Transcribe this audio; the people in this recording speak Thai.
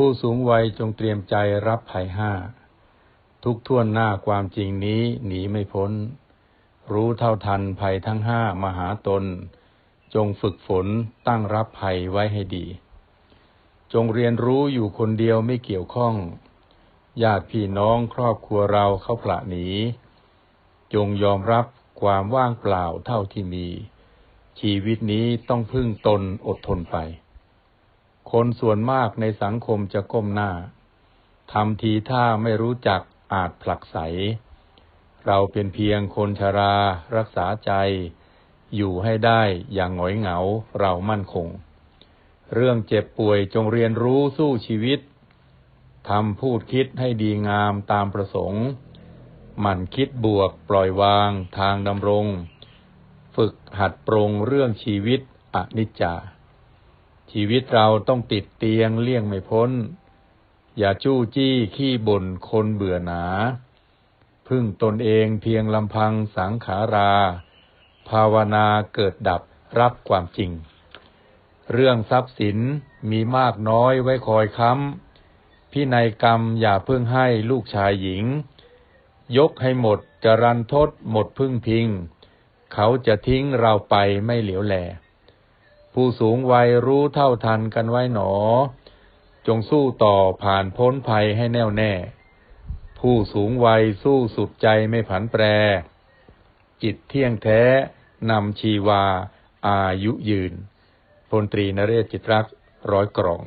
ผู้สูงวัยจงเตรียมใจรับภัยห้า ทุกท่วนหน้าความจริงนี้หนีไม่พ้น รู้เท่าทันภัยทั้งห้ามหาตน จงฝึกฝนตั้งรับภัยไว้ให้ดี จงเรียนรู้อยู่คนเดียวไม่เกี่ยวข้องญาติพี่น้องครอบครัวเราเขาผละหนี จงยอมรับความว่างเปล่าเท่าที่มี ชีวิตนี้ต้องพึ่งตนอดทนไป คนส่วนมากในสังคมจะก้มหน้าทำทีท่าไม่รู้จักอาจผลักใสเราเป็นเพียงคนชรารักษาใจ อยู่ให้ได้อย่างหงอยเหงาเรามั่นคง เรื่องเจ็บป่วยจงเรียนรู้สู้ชีวิตทำพูดคิดให้ดีงามตามประสงค์หมั่นคิดบวกปล่อยวางทางดำรง ฝึกหัดปรงเรื่องชีวิตอนิจจา ชีวิตเราต้องติดเตียงเลี่ยงไม่พ้น อย่าจู้จี้ขี้บ่นคนเบื่อหนา พึ่งตนเองเพียงลำพังสังขารา ภาวนาเกิดดับรับความจริง เรื่องทรัพย์สินมีมากน้อยไว้คอยค้ำพินัยกรรมอย่าเพิ่งให้ลูกชายหญิง ยกให้หมดจะรันทดหมดพึ่งพิง เขาจะทิ้งเราไปไม่เหลียวแล ผู้สูงวัยรู้เท่าทันกันไว้หนอ จงสู้ต่อผ่านพ้นภัยให้แน่วแน่ ผู้สูงวัยสู้สุดใจไม่ผันแปร จิตเที่ยงแท้นำชีวาอายุยืน พลตรีนเรศจิตรักษ์ร้อยกรอง